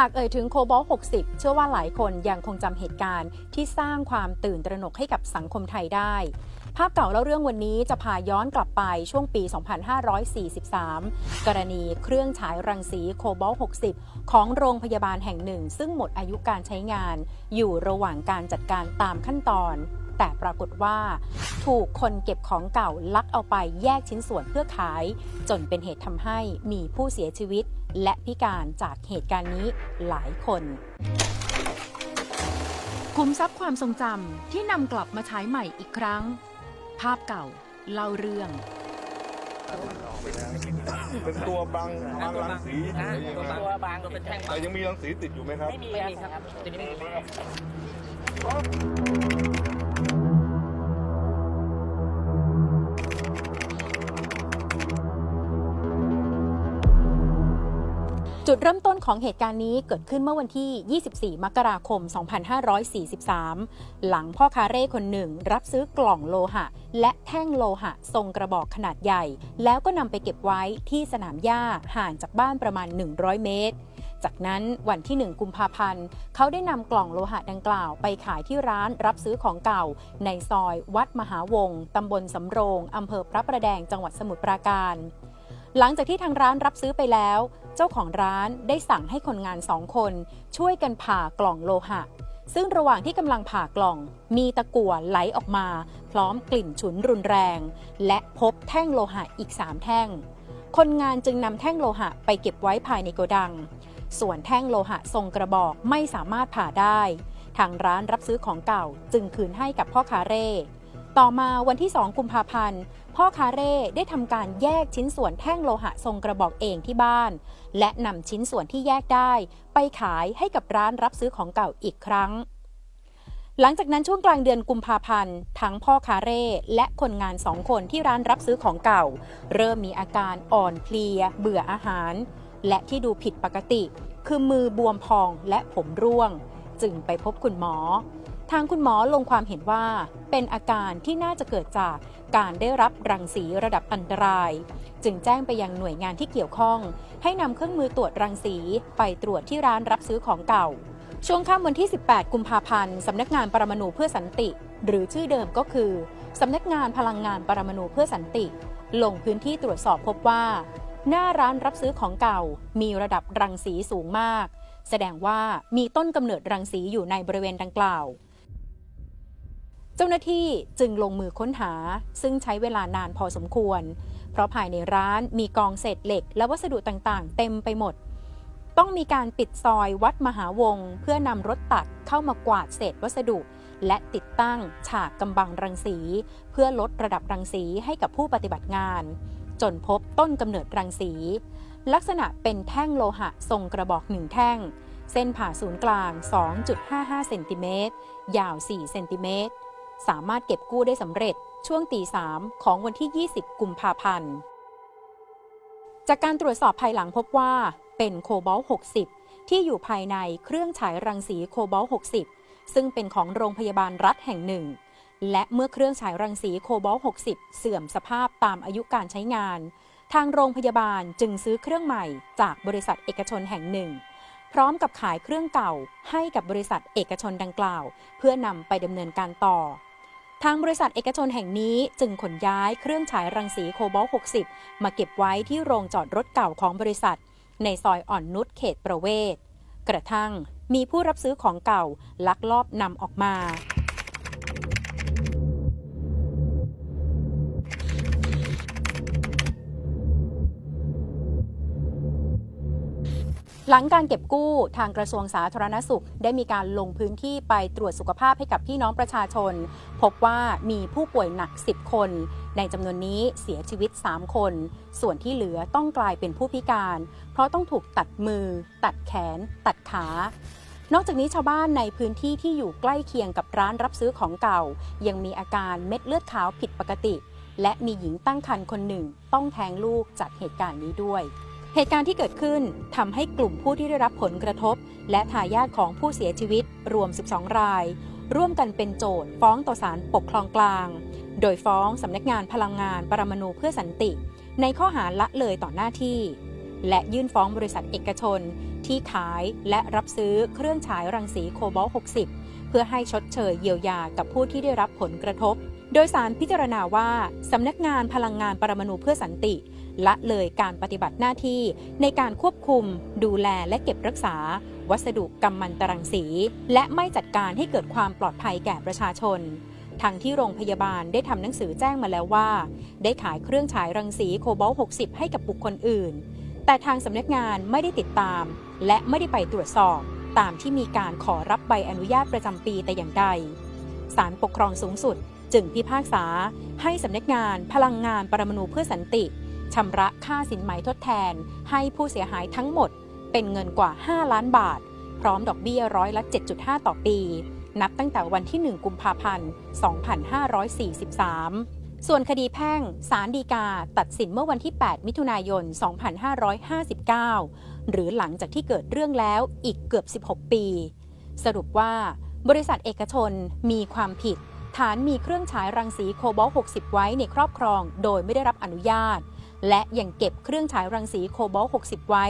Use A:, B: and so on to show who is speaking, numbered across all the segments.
A: หากเอ่ยถึงโคบอล60 เชื่อว่าหลายคนยังคงจำเหตุการณ์ที่สร้างความตื่นตระหนกให้กับสังคมไทยได้ ภาพเก่าเล่าเรื่องวันนี้จะพาย้อนกลับไปช่วงปี 2543 กรณีเครื่องฉายรังสีโคบอล60 ของโรงพยาบาลแห่งหนึ่ง ซึ่งหมดอายุการใช้งาน อยู่ระหว่างการจัดการตามขั้นตอน แต่ปรากฏว่า ถูกคนเก็บของเก่าลักเอาไปแยกชิ้นส่วนเพื่อขาย จนเป็นเหตุทำให้มีผู้เสียชีวิต และพิการจากเหตุการณ์นี้หลายคนคุมทรัพย์ความทรงจำที่นำกลับมาใช้ใหม่อีกครั้ง ภาพเก่าเล่าเรื่อง
B: เป็นตัวบังบังรังสี
C: นะ
B: อะไรอย่าง
C: ตัว
B: เงี้ย
C: ตัวบางตัวเป็นแท่ง
B: แต่ยังมีรังสีติดอยู่ไหมครับ
C: ไม่มีครับ ตัวนี้ไม่มี
A: ดเริ่มต้นของเหตุการณ์นี้เกิดขึ้นเมื่อวันที่ 24 มกราคม 2543 หลังพ่อคาเร่คนหนึ่ง รับซื้อกล่องโลหะ และแท่งโลหะ ทรงกระบอกขนาดใหญ่ แล้วก็นำไปเก็บไว้ที่สนามหญ้าห่างจากบ้านประมาณ 100 เมตร จากนั้นวันที่ 1 กุมภาพันธ์ เขาได้นำกล่องโลหะดังกล่าวไปขายที่ร้านรับซื้อของเก่า ในซอยวัดมหาวงศ์ตำบลสำโรงอำเภอพระประแดงจังหวัดสมุทรปราการ หลังจากที่ทางร้านรับซื้อไปแล้ว เจ้าของร้านได้สั่งให้คนงานสองคน ช่วยกันผ่ากล่องโลหะ ซึ่งระหว่างที่กำลังผ่ากล่อง มีตะกั่วไหลออกมา พร้อมกลิ่นฉุนรุนแรง และพบแท่งโลหะอีก3แท่ง คนงานจึงนำแท่งโลหะไปเก็บไว้ภายในโกดัง ส่วนแท่งโลหะทรงกระบอกไม่สามารถผ่าได้ ทางร้านรับซื้อของเก่าจึงคืนให้กับพ่อคาเร่ ต่อมาวันที่ 2 กุมภาพันธ์ พ่อคาเร่ได้ทำการแยกชิ้นส่วนแท่งโลหะทรงกระบอกเองที่บ้าน และนำชิ้นส่วนที่แยกได้ ไปขายให้กับร้านรับซื้อของเก่าอีกครั้ง หลังจากนั้นช่วงกลางเดือนกุมภาพันธ์ ทั้งพ่อคาเร่และคนงานสองคนที่ร้านรับซื้อของเก่า เริ่มมีอาการอ่อนเพลีย เบื่ออาหาร และที่ดูผิดปกติ คือมือบวมพองและผมร่วง จึงไปพบคุณหมอ ทางคุณหมอลงความเห็นว่า เป็นอาการที่น่าจะเกิดจากการได้รับรังสีระดับอันตราย จึงแจ้งไปยังหน่วยงานที่เกี่ยวข้อง ให้นำเครื่องมือตรวจรังสีไปตรวจที่ร้านรับซื้อของเก่า ช่วงค่ำวันที่ 18 กุมภาพันธ์สำนักงานปรมาณูเพื่อสันติ หรือชื่อเดิมก็คือสำนักงานพลังงานปรมาณูเพื่อสันติ ลงพื้นที่ตรวจสอบพบว่า หน้าร้านรับซื้อของเก่า มีระดับรังสีสูงมาก แสดงว่ามีต้นกำเนิดรังสีอยู่ในบริเวณดังกล่าว เจ้าหน้าที่จึงลงมือค้นหา ซึ่งใช้เวลานานพอสมควร เพราะภายในร้านมีกองเศษเหล็ก และวัสดุต่างๆ เต็มไปหมด ต้องมีการปิดซอยวัดมหาวง เพื่อนำรถตักเข้ามากวาดเศษวัสดุ และติดตั้งฉากกำบังรังสี เพื่อลดระดับรังสีให้กับผู้ปฏิบัติงาน จนพบต้นกำเนิดรังสี ลักษณะเป็นแท่งโลหะทรงกระบอกหนึ่งแท่ง เส้นผ่าศูนย์กลาง 2.55 เซนติเมตร ยาว 4 เซนติเมตร สามารถเก็บกู้ได้สำเร็จช่วงตีสามของวันที่ 20 กุมภาพันธ์ จากการตรวจสอบภายหลังพบว่าเป็นโคบอล60 ที่อยู่ภายในเครื่องฉายรังสีโคบอล60 ซึ่งเป็นของโรงพยาบาลรัฐแห่งหนึ่ง และเมื่อเครื่องฉายรังสีโคบอล60 เสื่อมสภาพตามอายุการใช้งาน ทางโรงพยาบาลจึงซื้อเครื่องใหม่จากบริษัทเอกชนแห่งหนึ่ง พร้อมกับขายเครื่องเก่าให้กับบริษัทเอกชนดังกล่าว เพื่อนำไปดำเนินการต่อ ทางบริษัทเอกชนแห่งนี้จึงขนย้ายเครื่องฉายรังสีโคบอล60 มาเก็บไว้ที่โรงจอดรถเก่าของบริษัท ในซอยอ่อนนุชเขตประเวศ กระทั่งมีผู้รับซื้อของเก่าลักลอบนำออกมา หลังการเก็บกู้ทางกระทรวงสาธารณสุข ได้มีการลงพื้นที่ไปตรวจสุขภาพให้กับพี่น้องประชาชน พบว่ามีผู้ป่วยหนัก 10 คน ในจำนวนนี้เสียชีวิต 3 คน ส่วนที่เหลือต้องกลายเป็นผู้พิการ เพราะต้องถูกตัดมือ ตัดแขน ตัดขานอกจากนี้ชาวบ้านในพื้นที่ที่อยู่ใกล้เคียงกับร้านรับซื้อของเก่า ยังมีอาการเม็ดเลือดขาวผิดปกติ และมีหญิงตั้งครรภ์คนหนึ่งต้องแท้งลูกจากเหตุการณ์นี้ด้วย เหตุการณ์ที่เกิดขึ้นทำให้กลุ่มผู้ที่ได้รับผลกระทบ และทายาทของผู้เสียชีวิตรวม 12 ราย ร่วมกันเป็นโจทย์ฟ้องต่อศาลปกครองกลาง โดยฟ้องสำนักงานพลังงานปรมาณูเพื่อสันติ ในข้อหาละเลยต่อหน้าที่ และยื่นฟ้องบริษัทเอกชน ที่ขายและรับซื้อเครื่องฉายรังสีโคบอล 60 เพื่อให้ชดเชยเยียวยากับผู้ที่ได้รับผลกระทบ โดยสารพิจารณาว่าสำนักงานพลังงานปรมาณูเพื่อสันติ ละเลยการปฏิบัติหน้าที่ในการควบคุม ดูแลและเก็บรักษา วัสดุกำมันตรังสี และไม่จัดการให้เกิดความปลอดภัยแก่ประชาชนทั้งที่โรงพยาบาลได้ทำหนังสือแจ้งมาแล้วว่า ได้ขายเครื่องฉายรังสีโคบอล60 ให้กับบุคคลอื่น แต่ทางสำนักงานไม่ได้ติดตาม และไม่ได้ไปตรวจสอบ ตามที่มีการขอรับใบอนุญาตประจำปีแต่อย่างใดศาลปกครองสูงสุด จึงพิพากษาให้สำนักงานพลังงานปรมาณูเพื่อสันติชำระค่าสินไหมทดแทน ให้ผู้เสียหายทั้งหมด เป็นเงินกว่า 5 ล้านบาท พร้อมดอกเบี้ยร้อยละ 7.5 ต่อปี นับตั้งแต่วันที่ 1 กุมภาพันธ์ 2543 ส่วนคดีแพ่งศาลฎีกาตัดสินเมื่อวันที่ 8 มิถุนายน 2559 หรือหลังจากที่เกิดเรื่องแล้วอีกเกือบ 16 ปี สรุปว่าบริษัทเอกชนมีความผิด ฐานมีเครื่องฉายรังสีโคบอล60 ไว้ในครอบครอง โดยไม่ได้รับอนุญาต และยังเก็บเครื่องฉายรังสีโคบอล60 ไว้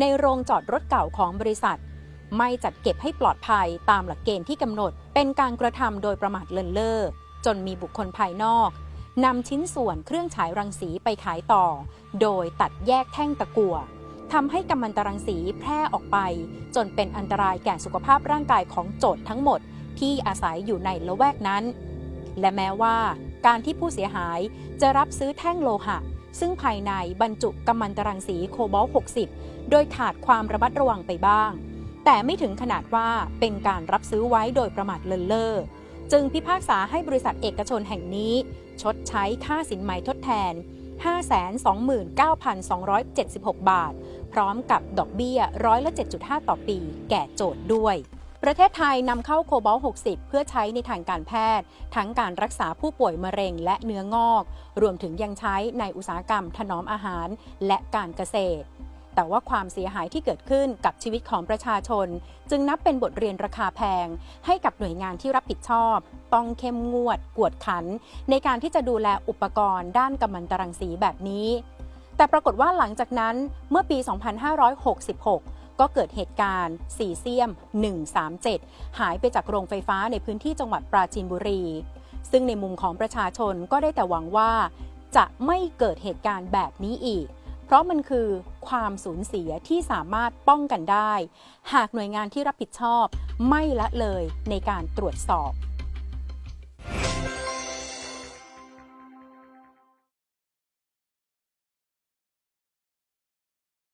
A: ในโรงจอดรถเก่าของบริษัท ไม่จัดเก็บให้ปลอดภัยตามหลักเกณฑ์ที่กำหนด เป็นการกระทำโดยประมาทเลินเล่อจนมีบุคคลภายนอกนำชิ้นส่วนเครื่องฉายรังสีไปขายต่อ โดยตัดแยกแท่งตะกั่วทำให้กัมมันตรังสีแพร่ออกไป จนเป็นอันตรายแก่สุขภาพร่างกายของโจทย์ทั้งหมด ที่อาศัยอยู่ในละแวกนั้น และแม้ว่าการที่ผู้เสียหายจะรับซื้อแท่งโลหะ ซึ่งภายในบรรจุกัมมันตรังสีโคบอลต์60 โดยขาดความระมัดระวังไปบ้าง แต่ไม่ถึงขนาดว่าเป็นการรับซื้อไว้โดยประมาทเลินเล่อจึงพิพากษาให้บริษัทเอกชนแห่งนี้ ชดใช้ค่าสินไหมทดแทน 529,276 บาท พร้อมกับดอกเบี้ยร้อยละ 7.5 ต่อปี แก่โจทย์ด้วย ประเทศไทยนำเข้าโคบอล60 เพื่อใช้ในทางการแพทย์ ทั้งการรักษาผู้ป่วยมะเร็งและเนื้องอก รวมถึงยังใช้ในอุตสาหกรรมถนอมอาหารและการเกษตร แต่ว่าความเสียหายที่เกิดขึ้นกับชีวิตของประชาชน จึงนับเป็นบทเรียนราคาแพง ให้กับหน่วยงานที่รับผิดชอบ ต้องเข้มงวด กวดขัน ในการที่จะดูแลอุปกรณ์ ด้านกัมมันตรังสีแบบนี้แต่ปรากฏว่าหลังจากนั้นเมื่อปี 2566 ก็เกิดเหตุการณ์ซีเซียม 137 หายไปจากโรงไฟฟ้าในพื้นที่จังหวัดปราจีนบุรี ซึ่งในมุมของประชาชนก็ได้แต่หวังว่า จะไม่เกิดเหตุการณ์แบบนี้อีก เพราะมันคือความสูญเสียที่สามารถป้องกันได้ หากหน่วยงานที่รับผิดชอบไม่ละเลยในการตรวจสอบ